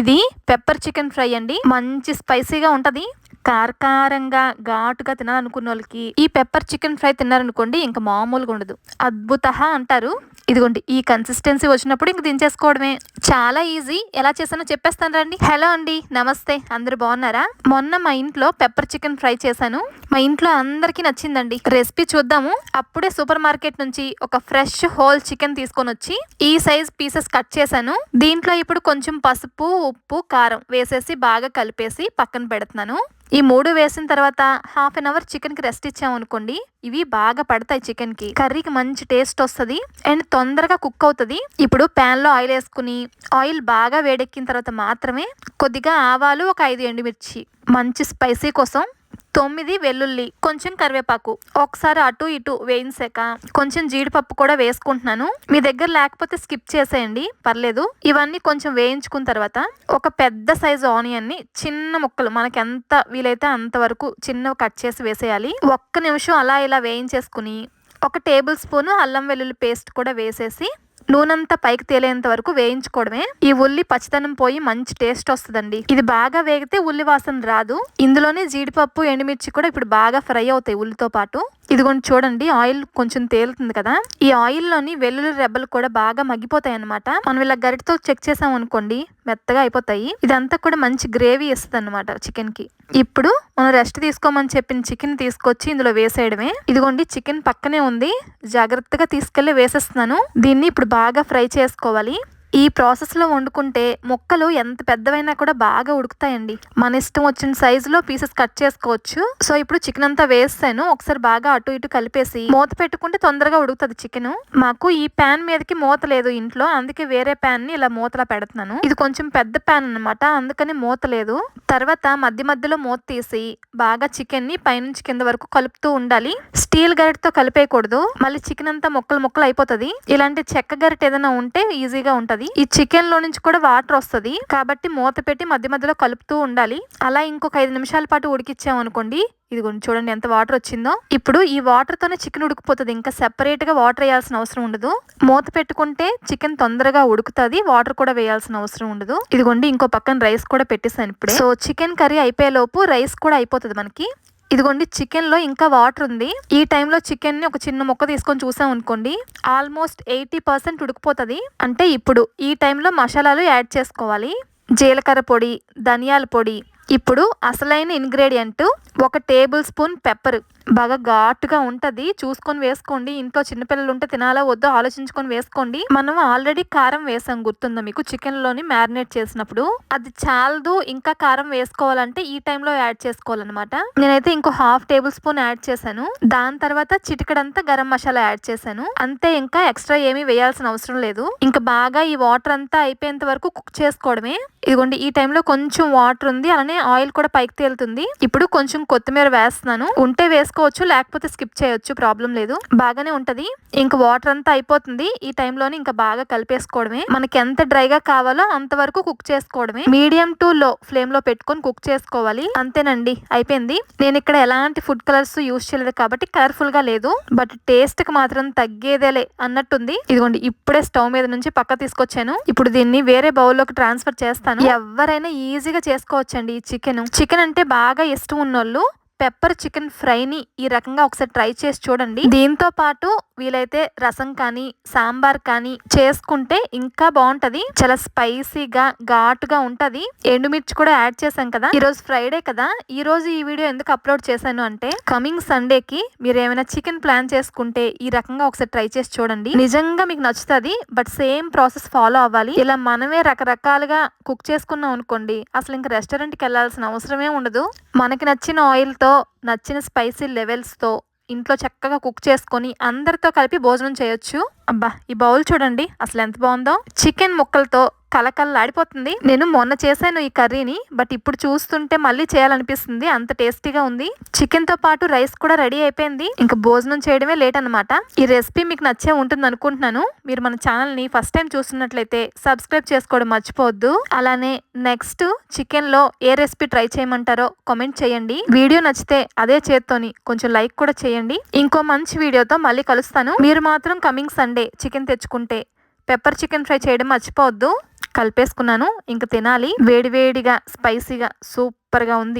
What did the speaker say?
ఇది pepper chicken fry అండి. మంచి స్పైసీగా ఉంటది. కారకారంగా ఘాటుగా తినాలనుకున్న వాళ్ళకి ఈ పెప్పర్ చికెన్ ఫ్రై తిన్నారనుకోండి ఇంకా మామూలుగా ఉండదు. అద్భుత అంటారు. ఇదిగోండి ఈ కన్సిస్టెన్సీ వచ్చినప్పుడు ఇంక దించేసుకోవడమే. చాలా ఈజీ ఎలా చేశానో చెప్పేస్తాను రండి. హలో అండి నమస్తే. అందరు బాగున్నారా? మొన్న మా ఇంట్లో పెప్పర్ చికెన్ ఫ్రై చేశాను. మా ఇంట్లో అందరికీ నచ్చిందండి. రెసిపీ చూద్దాము. అప్పుడే సూపర్ మార్కెట్ నుంచి ఒక ఫ్రెష్ హోల్ చికెన్ తీసుకొని వచ్చి ఈ సైజ్ పీసెస్ కట్ చేశాను. దీంట్లో ఇప్పుడు కొంచెం పసుపు ఉప్పు కారం వేసేసి బాగా కలిపేసి పక్కన పెడుతున్నాను. ఈ మూడు వేసిన తర్వాత హాఫ్ అన్ అవర్ చికెన్కి రెస్ట్ ఇచ్చామనుకోండి ఇవి బాగా పడతాయి చికెన్కి కర్రీకి మంచి టేస్ట్ వస్తుంది అండ్ తొందరగా కుక్ అవుతుంది. ఇప్పుడు ప్యాన్లో ఆయిల్ వేసుకుని ఆయిల్ బాగా వేడెక్కిన తర్వాత మాత్రమే కొద్దిగా ఆవాలు ఒక ఐదు ఎండుమిర్చి. మంచి స్పైసీ కోసం తొమ్మిది వెల్లుల్లి కొంచెం కరివేపాకు. ఒకసారి అటు ఇటు వేయించాక కొంచెం జీడిపప్పు కూడా వేసుకుంటున్నాను. మీ దగ్గర లేకపోతే స్కిప్ చేసేయండి పర్లేదు. ఇవన్నీ కొంచెం వేయించుకున్న తర్వాత ఒక పెద్ద సైజు ఆనియన్ని చిన్న ముక్కలు మనకి ఎంత వీలైతే అంతవరకు చిన్నవి కట్ చేసి వేసేయాలి. ఒక్క నిమిషం అలా ఇలా వేయించేసుకుని ఒక టేబుల్ స్పూన్ అల్లం వెల్లుల్లి పేస్ట్ కూడా వేసేసి నూనెంతా పైకి తేలేంత వరకు వేయించుకోవడమే. ఈ ఉల్లి పచ్చదనం పోయి మంచి టేస్ట్ వస్తుందండి. ఇది బాగా వేగితే ఉల్లి వాసన రాదు. ఇందులోనే జీడిపప్పు ఎండుమిర్చి కూడా ఇప్పుడు బాగా ఫ్రై అవుతాయి ఉల్లితో పాటు. ఇదిగోండి చూడండి ఆయిల్ కొంచెం తేలుతుంది కదా. ఈ ఆయిల్లోని వెల్లుల్లి రెబ్బలు కూడా బాగా మగ్గిపోతాయి అనమాట మనం ఇలా గరిటతో చెక్ చేసాం అనుకోండి మెత్తగా అయిపోతాయి. ఇదంతా కూడా మంచి గ్రేవీ ఇస్తుంది అనమాట చికెన్కి ఇప్పుడు మనం రెస్ట్ తీసుకోమని చెప్పిన చికెన్ తీసుకొచ్చి ఇందులో వేసేయడమే. ఇదిగోండి చికెన్ పక్కనే ఉంది. జాగ్రత్తగా తీసుకెళ్ళి వేసేస్తున్నాను. దీన్ని ఇప్పుడు బాగా ఫ్రై చేసుకోవాలి. ఈ ప్రాసెస్లో వండుకుంటే ముక్కలు ఎంత పెద్దవైనా కూడా బాగా ఉడుకుతాయండి. మన ఇష్టం వచ్చిన సైజులో పీసెస్ కట్ చేసుకోవచ్చు. సో ఇప్పుడు చికెన్ అంతా వేస్తాను ఒకసారి బాగా అటు ఇటు కలిపేసి మూత పెట్టుకుంటే తొందరగా ఉడుకుతుంది చికెన్. మాకు ఈ ప్యాన్ మీదకి మూత లేదు ఇంట్లో. అందుకే వేరే ప్యాన్ని ఇలా మూతలా పెడుతున్నాను. ఇది కొంచెం పెద్ద ప్యాన్ అనమాట అందుకని మూత లేదు. తర్వాత మధ్య మధ్యలో మూత తీసి బాగా చికెన్ని పైనుంచి కింద వరకు కలుపుతూ ఉండాలి. స్టీల్ గరిటతో కలిపేయకూడదు. మళ్ళీ చికెన్ అంతా ముక్కలు ముక్కలు అయిపోతుంది. ఇలాంటి చెక్క గరిట ఏదైనా ఉంటే ఈజీగా ఉంటుంది. ఈ చికెన్లో నుంచి కూడా వాటర్ వస్తుంది. కాబట్టి మూత పెట్టి మధ్య మధ్యలో కలుపుతూ ఉండాలి. అలా ఇంకొక ఐదు నిమిషాల పాటు ఉడికిచ్చామనుకోండి ఇదిగోండి చూడండి ఎంత వాటర్ వచ్చిందో. ఇప్పుడు ఈ వాటర్ తోనే చికెన్ ఉడికిపోతుంది. ఇంకా సెపరేట్గా వాటర్ వేయాల్సిన అవసరం ఉండదు. మూత పెట్టుకుంటే చికెన్ తొందరగా ఉడుకుతుంది. వాటర్ కూడా వేయాల్సిన అవసరం ఉండదు. ఇదిగోండి ఇంకో పక్కన రైస్ కూడా పెట్టేసాను ఇప్పుడు. సో చికెన్ కర్రీ అయిపోయే లోపు రైస్ కూడా అయిపోతుంది మనకి. ఇదిగోండి చికెన్లో ఇంకా వాటర్ ఉంది. ఈ టైంలో చికెన్ని ఒక చిన్న ముక్క తీసుకొని చూసాం అనుకోండి ఆల్మోస్ట్ ఎయిటీ పర్సెంట్ ఉడికిపోతుంది. అంటే ఇప్పుడు ఈ టైంలో మసాలాలు యాడ్ చేసుకోవాలి. జీలకర్ర పొడి ధనియాల పొడి ఇప్పుడు అసలైన ఇంగ్రీడియంట్ ఒక టేబుల్ స్పూన్ పెప్పర్. బాగా ఘాటుగా ఉంటుంది. చూసుకొని వేసుకోండి. ఇంట్లో చిన్నపిల్లలు ఉంటే తినాలో వద్దో ఆలోచించుకొని వేసుకోండి. మనం ఆల్రెడీ కారం వేసాం గుర్తుందా మీకు? చికెన్లోని మ్యారినేట్ చేసినప్పుడు. అది చాలదు. ఇంకా కారం వేసుకోవాలంటే ఈ టైంలో యాడ్ చేసుకోవాలన్నమాట. నేనైతే ఇంకో హాఫ్ టేబుల్ స్పూన్ యాడ్ చేశాను. దాని తర్వాత చిటికడంతా గరం మసాలా యాడ్ చేశాను. అంతే ఇంకా ఎక్స్ట్రా ఏమీ వేయాల్సిన అవసరం లేదు. ఇంకా బాగా ఈ వాటర్ అంతా అయిపోయేంత వరకు కుక్ చేసుకోవడమే. ఇదిగోండి ఈ టైంలో కొంచెం వాటర్ ఉంది. అలానే ఆయిల్ కూడా పైకి తేలుతుంది. ఇప్పుడు కొంచెం కొత్తిమీర వేస్తున్నాను. ఉంటే వేసుకోవచ్చు లేకపోతే స్కిప్ చేయొచ్చు ప్రాబ్లం లేదు. బాగానే ఉంటది. ఇంకా వాటర్ అంతా అయిపోతుంది. ఈ టైంలోనే ఇంకా బాగా కలిపేసుకోవడమే. మనకి ఎంత డ్రైగా కావాలో అంతవరకు కుక్ చేసుకోవడమే. మీడియం టు లో ఫ్లేమ్లో పెట్టుకొని కుక్ చేసుకోవాలి. అంతేనండి. అయిపోయింది. నేను ఇక్కడ ఎలాంటి ఫుడ్ కలర్స్ యూస్ చేయలేదు కాబట్టి కలర్ఫుల్గా లేదు. బట్ టేస్ట్కి మాత్రం తగ్గేదేలే అన్నట్టుంది. ఇదిగోండి ఇప్పుడే స్టవ్ మీద నుంచి పక్క తీసుకొచ్చాను. ఇప్పుడు దీన్ని వేరే బౌల్లోకి ట్రాన్స్ఫర్ చేస్తాను. ఎవరైనా ఈజీగా చేసుకోవచ్చండి. ఈ చికెన్. చికెన్ అంటే బాగా ఇష్టం ఉన్నోళ్ళు పెప్పర్ చికెన్ ఫ్రైని ఈ రకంగా ఒకసారి ట్రై చేసి చూడండి. దీంతో పాటు వీలైతే రసం కానీ సాంబార్ కానీ చేసుకుంటే ఇంకా బాగుంటది చాలా స్పైసీగా ఘాటుగా ఉంటది. ఎండుమిర్చి కూడా యాడ్ చేశాం కదా. ఈ రోజు ఫ్రైడే కదా. ఈ రోజు ఈ వీడియో ఎందుకు అప్లోడ్ చేశాను అంటే కమింగ్ సండేకి మీరు ఏమైనా చికెన్ ప్లాన్ చేసుకుంటే ఈ రకంగా ఒకసారి ట్రై చేసి చూడండి. నిజంగా మీకు నచ్చుతుంది బట్ సేమ్ ప్రాసెస్ ఫాలో అవ్వాలి. ఇలా మనమే రకరకాలుగా కుక్ చేసుకున్నాం అనుకోండి అసలు ఇంకా రెస్టారెంట్కి వెళ్ళాల్సిన అవసరమే ఉండదు. మనకి నచ్చిన ఆయిల్తో నచ్చిన స్పైసీ లెవెల్స్తో ఇంట్లో చక్కగా కుక్ చేసుకొని అందరితో కలిపి భోజనం చేయొచ్చు. అబ్బా ఈ బౌల్ చూడండి అసలు ఎంత బాగుందో. చికెన్ ముక్కలతో కలకల్లాడిపోతుంది నేను మొన్న చేశాను ఈ కర్రీని బట్ ఇప్పుడు చూస్తుంటే మళ్ళీ చేయాలనిపిస్తుంది. అంత టేస్టీగా ఉంది. చికెన్తో పాటు రైస్ కూడా రెడీ అయిపోయింది. ఇంకా భోజనం చేయడమే లేట్ అనమాట ఈ రెసిపీ మీకు నచ్చే ఉంటుంది అనుకుంటున్నాను. మీరు మన ఛానల్ని ఫస్ట్ టైం చూస్తున్నట్లయితే సబ్స్క్రైబ్ చేసుకోవడం మర్చిపోవద్దు. అలానే నెక్స్ట్ చికెన్లో ఏ రెసిపీ ట్రై చేయమంటారో కామెంట్ చేయండి. వీడియో నచ్చితే అదే చేత్తోని కొంచెం లైక్ కూడా చేయండి. ఇంకో మంచి వీడియోతో మళ్ళీ కలుస్తాను. మీరు మాత్రం కమింగ్ సండే. సండే చికెన్ తెచ్చుకుంటే. పెప్పర్ చికెన్ ఫ్రై చేయడం మర్చిపోవద్దు. కలిపేసుకున్నాను. ఇంక తినాలి. వేడివేడిగా స్పైసీగా సూపర్గా ఉంది.